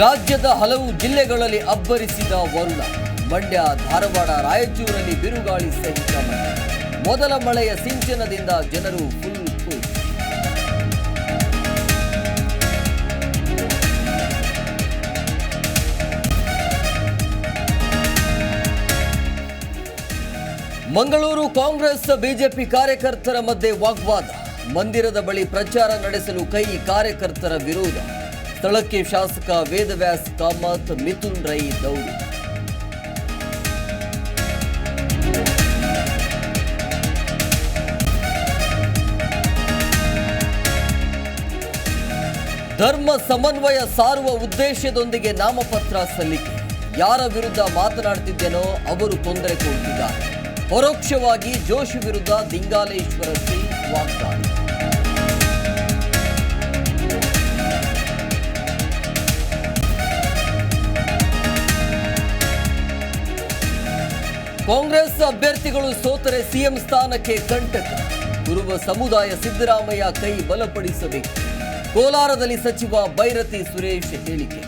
ರಾಜ್ಯದ ಹಲವು ಜಿಲ್ಲೆಗಳಲ್ಲಿ ಅಬ್ಬರಿಸಿದ ವರುಣ. ಮಂಡ್ಯ, ಧಾರವಾಡ, ರಾಯಚೂರಲ್ಲಿ ಬಿರುಗಾಳಿ ಸಹಿತ ಮೊದಲ ಮಳೆಯ ಸಿಂಚನದಿಂದ ಜನರು full full Mangaluru Congress BJP ಕಾರ್ಯಕರ್ತರ ಮಧ್ಯೆ ವಾಗ್ವಾದ. ಮಂದಿರದ ಬಳಿ ಪ್ರಚಾರ ನಡೆಸಲು ಕೈ ಕಾರ್ಯಕರ್ತರ ವಿರೋಧ. ಸ್ಥಳಕ್ಕೆ ಶಾಸಕ ವೇದವ್ಯಾಸ್ ಕಾಮತ್ ಮಿಥುನ್ ರೈ ದೌಡಿ ಧರ್ಮ ಸಮನ್ವಯ ಸಾರುವ ಉದ್ದೇಶದೊಂದಿಗೆ ನಾಮಪತ್ರ ಸಲ್ಲಿಕೆ. ಯಾರ ವಿರುದ್ಧ ಮಾತನಾಡ್ತಿದ್ದೇನೋ ಅವರು ತೊಂದರೆ ಕೊಡ್ತಿದ್ದಾರೆ ಪರೋಕ್ಷವಾಗಿ ಜೋಶಿ ವಿರುದ್ಧ ದಿಂಗಾಲೇಶ್ವರ ಸಿಂಗ್ ವಾಗ್ದಾಳಿ. ಕಾಂಗ್ರೆಸ್ ಅಭ್ಯರ್ಥಿಗಳು ಸೋತರೆ ಸಿಎಂ ಸ್ಥಾನಕ್ಕೆ ಕಂಟಕ. ಕುರುಬ ಸಮುದಾಯ ಸಿದ್ದರಾಮಯ್ಯ ಕೈ ಬಲಪಡಿಸಬೇಕು. ಕೋಲಾರದಲ್ಲಿ ಸಚಿವ ಬೈರತಿ ಸುರೇಶ್ ಹೇಳಿಕೆ.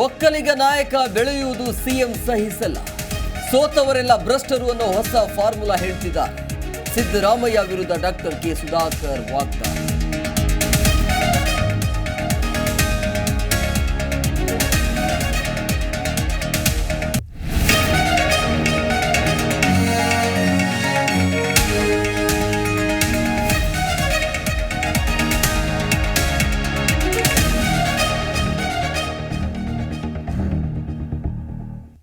ಒಕ್ಕಲಿಗ ನಾಯಕ ಬೆಳೆಯುವುದು ಸಿಎಂ ಸಹಿಸಲ್ಲ. ಸೋತವರೆಲ್ಲ ಭ್ರಷ್ಟರು ಅನ್ನೋ ಹೊಸ ಫಾರ್ಮುಲಾ ಹೇಳ್ತಿದ್ದಾರೆ. ಸಿದ್ದರಾಮಯ್ಯ ವಿರುದ್ಧ ಡಾಕ್ಟರ್ ಕೆ ಸುಧಾಕರ್ ವಾಗ್ದಾಳಿ.